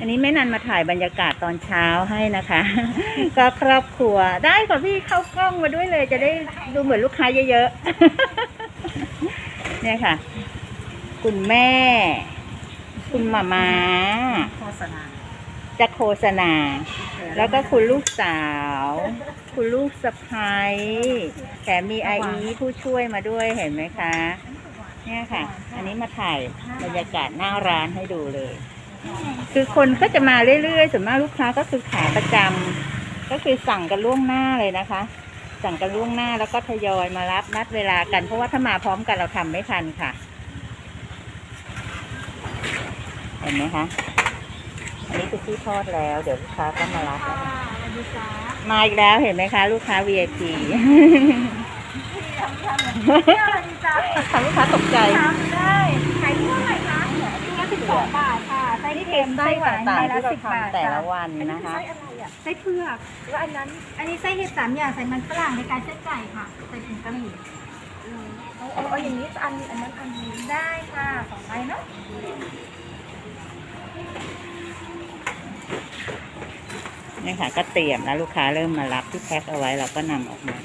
อันนี้แม่นันมาถ่ายบรรยากาศตอนเช้าให้นะคะ ก็ครอบครัวได้ค่ะพี่เข้ากล้องมาด้วยเลย จะได้ดูเหมือนลูกค้าเยอะๆ เนี่ยค่ะ คุณแม่ คุณหมามาโฆษณาจะโฆษณา แล้วก็คุณลูกสาว คุณลูกสะพ้ายแถมมีไออีผู้ช่วยมาด้วยเห็นไหมคะ เนี่ยค่ะ อันนี้มาถ่ายบรรยากาศหน้าร้านให้ดูเลย คือคนก็จะมาเรื่อยๆส่วนมากลูกค้าก็คือขาประจำก็คือสั่งกันล่วงหน้าเลยนะคะ สั่งกันล่วงหน้าแล้วก็ทยอยมารับนัดเวลากัน เพราะว่าถ้ามาพร้อมกันเราทำไม่ทันค่ะเห็นไหมคะอันนี้คือที่ทอดแล้ว เดี๋ยวลูกค้าก็มารับแล้วนะสวัสดีจ้ามาอีกแล้วเห็นไหมคะ ลูกค้า VIP สวัสดีจ้าทำลูกค้าตกใจ มไส้ไส้หวานต่างไส้ๆละที่เราสิบบาททำแต่ละจ้วันอันนี้นะคะไส้อะไรอะไส้เผือกแล้วอันนั้น อันนี้ไส้เห็ดสามอย่างใส่มันฝรั่งในการเส้นไก่ค่ะ ใส่ผงกะหรี่เอาเอาเอาอย่างนี้อันอันนั้นอันนี้ได้ค่ะสองใบเนาะนี่ค่ะก็เตรียมแล้วลูกค้าเริ่มมารับที่แพ็คเอาไว้เราก็นำออกมา